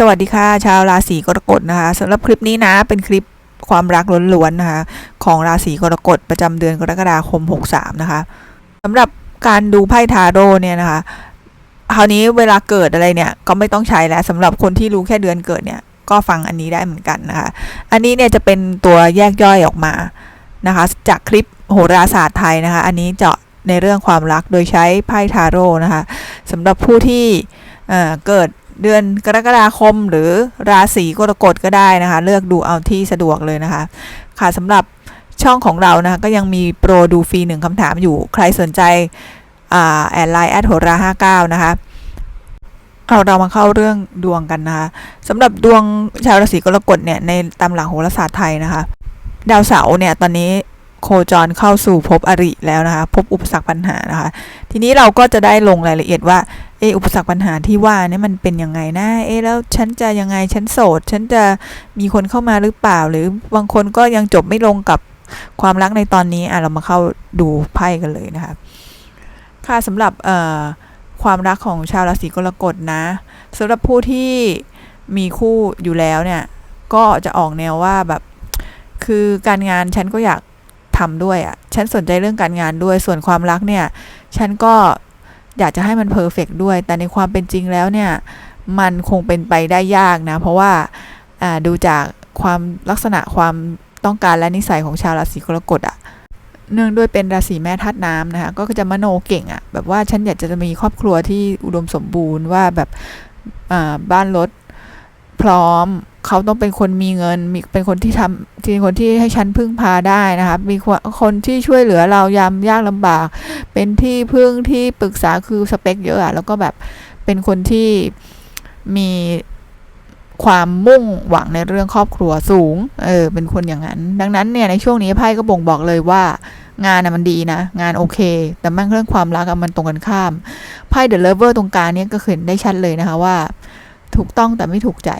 สวัสดีค่ะชาวราศีกรกฎนะคะสำหรับคลิปนี้นะเป็นคลิปความรักล้วนๆนะคะของราศีกรกฎประจำเดือนกรกฎาคม 63 นะคะสำหรับการดูไพ่ทาโร่เนี่ยนะคะคราวนี้เวลาเกิดอะไรเนี่ยก็ไม่ต้องใช้แล้วสำหรับคนที่รู้แค่เดือนเกิดเนี่ยก็ฟังอันนี้ได้เหมือนกันนะคะอันนี้เนี่ยจะเป็นตัวแยกย่อยออกมานะคะจากคลิปโหราศาสตร์ไทยนะคะอันนี้เจาะในเรื่องความรักโดยใช้ไพ่ทาโร่นะคะสำหรับผู้ที่เเกิด เดือนกรกฎาคมหรือราศีกรกฎก็ได้นะคะ เลือกดูเอาที่สะดวกเลยนะคะ ค่ะสำหรับช่องของเรานะคะก็ยังมีโปรดูฟรีหนึ่งคำถามอยู่ใครสนใจอ่าแอดไลน์แอดโหราห้าเก้านะคะเอาเรามาเข้าเรื่องดวงกันนะคะสำหรับดวงชาวราศีกรกฎเนี่ยในตำหลักโหราศาสตร์ไทยนะคะ ดาวเสาร์เนี่ยตอนนี้ โคจรเข้าสู่ภพอริแล้วนะคะภพอุปสรรคปัญหานะคะ ทีนี้เราก็จะได้ลงรายละเอียดว่าเอออุปสรรคปัญหาที่ว่านี่มันเป็นยังไงนะเอะแล้วฉันจะยังไงฉันโสด ฉันจะมีคนเข้ามาหรือเปล่า หรือบางคนก็ยังจบไม่ลงกับความรักในตอนนี้อะเรามาเข้าดูไพ่กันเลยนะคะค่ะสำหรับเอ่อความรักของชาวราศีกรกฎนะสำหรับผู้ที่มีคู่อยู่แล้วเนี่ยก็จะออกแนวว่าแบบคือการงานฉันก็อยาก ทำด้วยอะ่ะ ฉันสนใจเรื่องการงานด้วย ส่วนความรักเนี่ย ฉันก็อยากจะให้มันเพอร์เฟกด้วย แต่ในความเป็นจริงแล้วเนี่ย มันคงเป็นไปได้ยากนะ เพราะว่าดูจากความลักษณะความต้องการและนิสัยของชาวราศีกรกฎอะเนื่องด้วยเป็นราศีแม่ธาตุน้ำนะคะก็จะมโนเก่งอะแบบว่าฉันอยากจะมีครอบครัวที่อุดมสมบูรณ์ว่าแบบบ้านรถ ร้อม เขาต้องเป็นคนมีเงิน มีเป็นคนที่ทำเป็นคนที่ให้ฉันพึ่งพาได้นะคะมีคนคนที่ช่วยเหลือเรายามยากลำบาก เป็นที่พึ่งที่ปรึกษาคือสเปคเยอะอะแล้วก็แบบเป็นคนที่มีความมุ่งหวังในเรื่องครอบครัวสูง เออ เป็นคนอย่างนั้น ดังนั้นเนี่ยในช่วงนี้ไพ่ก็บ่งบอกเลยว่า งานน่ะมันดีนะ งานโอเค แต่แม่งเรื่องความรักมันตรงกันข้าม ไพ่เดอะเลเวอร์ตรงกลางเนี่ยก็เห็นได้ชัดเลยนะคะว่า ถูกต้องแต่ไม่ถูกใจ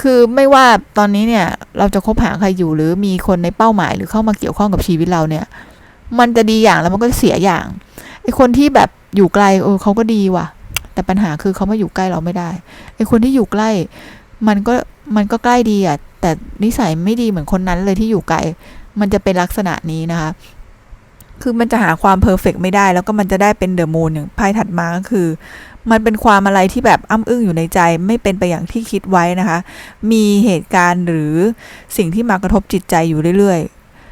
คือไม่ว่าตอนนี้เนี่ยเราจะคบหาใครอยู่หรือมีคนในเป้าหมายหรือเข้ามาเกี่ยวข้องกับชีวิตเราเนี่ย มันจะดีอย่างแล้วมันก็เสียอย่างไอคนที่แบบอยู่ไกลเออเขาก็ดีว่ะ แต่ปัญหาคือเขามาอยู่ใกล้เราไม่ได้ไอคนที่อยู่ใกล้ มันก็มันก็ใกล้ดีอะแต่นิสัยไม่ดีเหมือนคนนั้นเลยที่อยู่ไกล มันจะเป็นลักษณะนี้นะคะคือมันจะหาความเพอร์เฟกไม่ได้ แล้วก็มันจะได้เป็นเดอะมูนอย่างไพ่ถัดมาก็คือ มันเป็นความอะไรที่แบบอ้ำอึ้งอยู่ในใจ ไม่เป็นไปอย่างที่คิดไว้นะคะ มีเหตุการณ์หรือสิ่งที่มากระทบจิตใจอยู่เรื่อย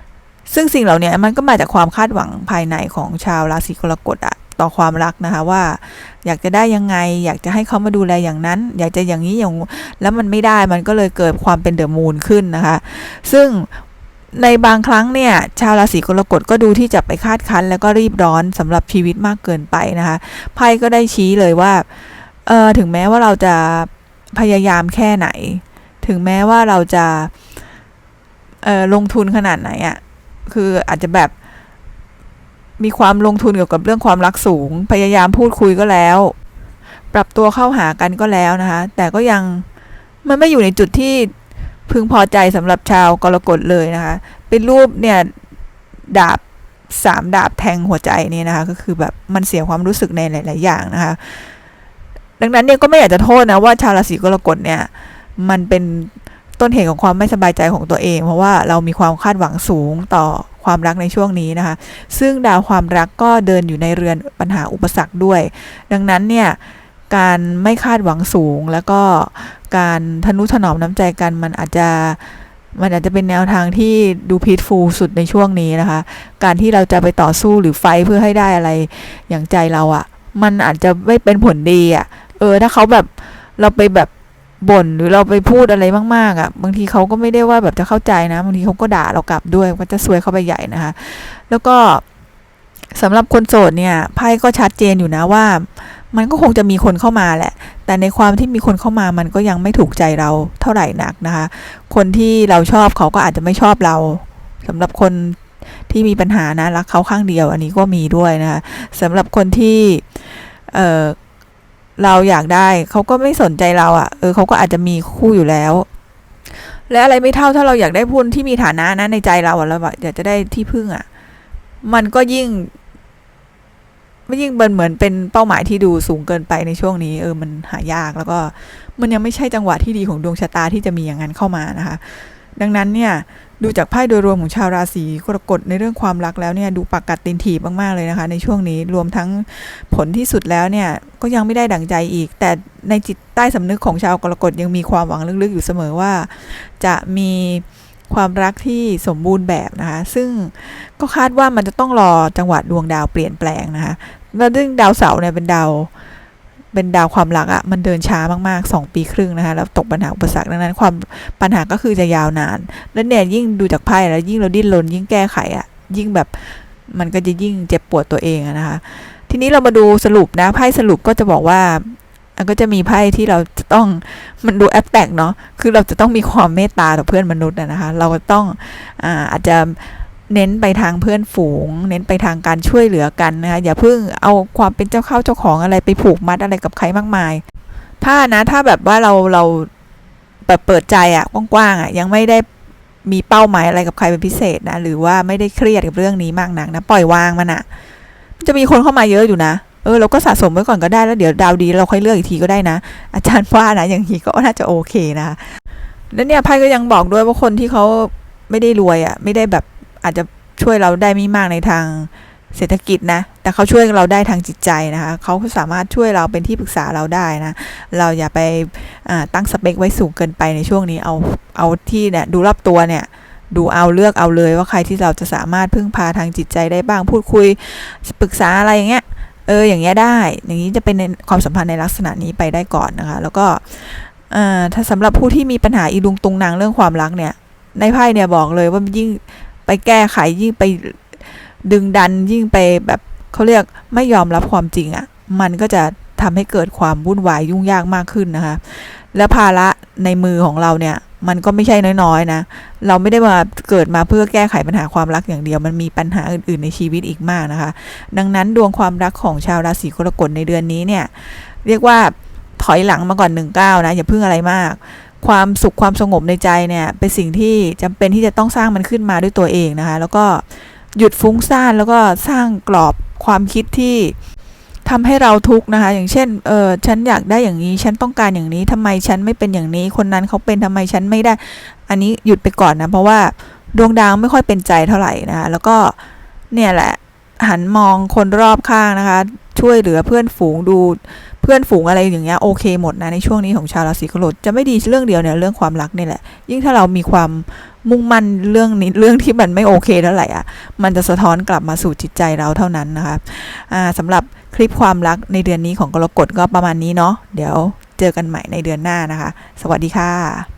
ๆ ซึ่งสิ่งเหล่านี้มันก็มาจากความคาดหวังภายในของชาวราศีกรกฎอะต่อความรักนะคะว่า อยากจะได้ยังไง อยากจะให้เขามาดูแลอย่างนั้น อยากจะอย่างนี้อย่างแล้วมันไม่ได้มันก็เลยเกิดความเป็นเดอะมูนขึ้นนะคะ ซึ่ง ในบางครั้งเนี่ยชาวราศีกรกฎก็ดูที่จะไปคาดคั้น แล้วก็รีบร้อนสำหรับชีวิตมากเกินไปนะคะไพ่ก็ได้ชี้เลยว่าเออถึงแม้ว่าเราจะพยายามแค่ไหน ถึงแม้ว่าเราจะเออลงทุนขนาดไหนอะ่ะคืออาจจะแบบมีความลงทุนเกี่ยวกับเรื่องความรักสูง พยายามพูดคุยก็แล้ว ปรับตัวเข้าหากันก็แล้วนะคะ แต่ก็ยังมันไม่อยู่ในจุดที่ พึงพอใจสำหรับชาวกรกฎเลยนะคะ เป็นรูปเนี่ยดาบสามดาบแทงหัวใจนี่นะคะก็คือแบบมันเสียความรู้สึกในหลาย ๆ อย่างนะคะ ดังนั้นเนี่ยก็ไม่อยากจะโทษนะว่าชาวราศีกรกฎเนี่ยมันเป็นต้นเหตุของความไม่สบายใจของตัวเอง เพราะว่าเรามีความคาดหวังสูงต่อความรักในช่วงนี้นะคะ ซึ่งดาวความรักก็เดินอยู่ในเรือนปัญหาอุปสรรคด้วย ดังนั้นเนี่ย การไม่คาดหวังสูง แล้วก็การทนุถนอมน้ำใจกันมันอาจจะมันอาจจะเป็นแนวทางที่ดูพีทฟูลสุดในช่วงนี้นะคะ การที่เราจะไปต่อสู้หรือไฟเพื่อให้ได้อะไรอย่างใจเราอะ่ะ มันอาจจะไม่เป็นผลดีอะ่ะ เออ ถ้าเขาแบบเราไปแบบบ่นหรือเราไปพูดอะไรมากๆอะ่ะ บางทีเขาก็ไม่ได้ว่าแบบจะเข้าใจนะ บางทีเขาก็ด่าเรากลับด้วยก็จะซวยเข้าไปใหญ่นะคะ แล้วก็สำหรับคนโสดเนี่ยไพ่ก็ชัดเจนอยู่นะว่า มันก็คงจะมีคนเข้ามาแหละ แต่ในความที่มีคนเข้ามามันก็ยังไม่ถูกใจเราเท่าไหร่นักนะคะ คนที่เราชอบเขาก็อาจจะไม่ชอบเราสำหรับคนที่มีปัญหานะรักเขาข้างเดียวอันนี้ก็มีด้วยนะคะสำหรับคนที่เออเราอยากได้เขาก็ไม่สนใจเราอะ่ะเออเขาก็อาจจะมีคู่อยู่แล้ว และอะไรไม่เท่าถ้าเราอยากได้พูนที่มีฐานะนะในใจเราอะเราอยากจะได้ที่พึ่งอะ่ะมันก็ยิ่ง ไม่ยิ่งมันเหมือนเป็นเป้าหมายที่ดูสูงเกินไปในช่วงนี้ เออมันหายากแล้วก็มันยังไม่ใช่จังหวะที่ดีของดวงชะตาที่จะมีอย่างนั้นเข้ามานะคะ ดังนั้นเนี่ยดูจากไพ่โดยรวมของชาวราศีกรกฎในเรื่องความรักแล้วเนี่ยดูปากกัดตินถีบมากๆเลยนะคะ ในช่วงนี้รวมทั้งผลที่สุดแล้วเนี่ยก็ยังไม่ได้ดั่งใจอีก แต่ในจิตใต้สำนึกของชาวกรกฎยังมีความหวังลึกๆอยู่เสมอว่า จะมี ความรักที่สมบูรณ์แบบนะคะ ซึ่งก็คาดว่ามันจะต้องรอจังหวะดวงดาวเปลี่ยนแปลงนะคะแล้วซึ่งดาวเสาร์เนี่ยเป็นดาวเป็นดาวความรักอะ่ะมันเดินช้ามากๆ 2 ปีครึ่งนะคะแล้วตกปัญหาอุปสรรคดังนั้นความปัญหาก็คือจะยาวนาน แล้วเนี่ยยิ่งดูจากไพ่แล้วยิ่งเราดิ้นรนยิ่งแก้ไขอะ่ะยิ่งแบบมันก็จะยิ่งเจ็บปวดตัวเองนะคะ ทีนี้เรามาดูสรุปนะไพ่สรุปก็จะบอกว่า อันก็จะมีไพ่ที่เราจะต้องมันดูแอปแตกเนาะคือเราจะต้องมีความเมตตาต่อเพื่อนมนุษย์นะคะ เราก็ต้องอาอาจจะเน้นไปทางเพื่อนฝูง เน้นไปทางการช่วยเหลือกันนะคะอย่าเพิ่งเอาความเป็นเจ้าเข้าเจ้าของอะไรไปผูกมัดอะไรกับใครมากมาย ถ้านะถ้าแบบว่าเราเราแบบเปิดใจอะกว้างๆอะยังไม่ได้มีเป้าหมายอะไรกับใครเป็นพิเศษนะหรือว่าไม่ได้เครียดกับเรื่องนี้มากนักนะปล่อยวางมันอะจะมีคนเข้ามาเยอะอยู่นะ เออเราก็สะสมไว้ก่อนก็ได้แล้วเดี๋ยวดาวดีเราค่อยเลือกอีกทีก็ได้นะ อาจารย์ว่านะอย่างนี้ก็น่าจะโอเคนะคะแล้วเนี่ยไพ่ก็ยังบอกด้วยว่าคนที่เขาไม่ได้รวยอะ่ะ ไม่ได้แบบอาจจะช่วยเราได้ไม่มากในทางเศรษฐกิจนะ แต่เขาช่วยเราได้ทางจิตใจนะคะ เขาสามารถช่วยเราเป็นที่ปรึกษาเราได้นะ เราอย่าไปตั้งสเปคไว้สูงเกินไปในช่วงนี้ เอา เอาที่เนี่ยดูรอบตัวเนี่ย ดูเอาเลือกเอาเลยว่าใครที่เราจะสามารถพึ่งพาทางจิตใจได้บ้าง พูดคุยปรึกษาอะไรอย่างเงี้ย เอออย่างเงี้ยได้ อย่างนี้จะเป็นในความสัมพันธ์ในลักษณะนี้ไปได้ก่อนนะคะ แล้วก็อ่อถ้าสำหรับผู้ที่มีปัญหาอีลุงตุงนางเรื่องความรักเนี่ย ในไพ่เนี่ยบอกเลยว่ายิ่งไปแก้ไขยิ่งไปดึงดันยิ่งไปแบบเขาเรียกไม่ยอมรับความจริงอะ่ะ มันก็จะทำให้เกิดความวุ่นวายยุ่งยากมากขึ้นนะคะ และภาระในมือของเราเนี่ย มันก็ไม่ใช่น้อยๆนะ เราไม่ได้มาเกิดมาเพื่อแก้ไขปัญหาความรักอย่างเดียว มันมีปัญหาอื่น ๆในชีวิตอีกมากนะคะ ดังนั้นดวงความรักของชาวราศีกรกฎในเดือนนี้เนี่ย เรียกว่าถอยหลังมาก่อนหนึ่งก้าวนะ อย่าพึ่งอะไรมาก ความสุขความสงบในใจเนี่ย เป็นสิ่งที่จำเป็นที่จะต้องสร้างมันขึ้นมาด้วยตัวเองนะคะ แล้วก็หยุดฟุ้งซ่านแล้วก็สร้างกรอบความคิดที่ ทำให้เราทุกข์นะคะ อย่างเช่นเออฉันอยากได้อย่างนี้ ฉันต้องการอย่างนี้ทำไมฉันไม่เป็นอย่างนี้ คนนั้นเขาเป็นทำไมฉันไม่ได้ อันนี้หยุดไปก่อนนะ เพราะว่าดวงดาวไม่ค่อยเป็นใจเท่าไหร่นะคะแล้วก็เนี่ยแหละ หันมองคนรอบข้างนะคะ ช่วยเหลือเพื่อนฝูงดูเพื่อนฝูงอะไรอย่างเงี้ยโอเคหมดนะในช่วงนี้ของชาวราศีกรกฎจะไม่ดีเรื่องเดียวเนี่ยเรื่องความรักนี่แหละ ยิ่งถ้าเรามีความ มุ่งมั่นเรื่องนี้เรื่องที่มันไม่โอเคเท่าไหร่อะมันจะสะท้อนกลับมาสู่จิตใจเราเท่านั้นนะคะอ่าสำหรับคลิปความรักในเดือนนี้ของกรกฎก็ประมาณนี้เนาะเดี๋ยวเจอกันใหม่ในเดือนหน้านะคะ สวัสดีค่ะ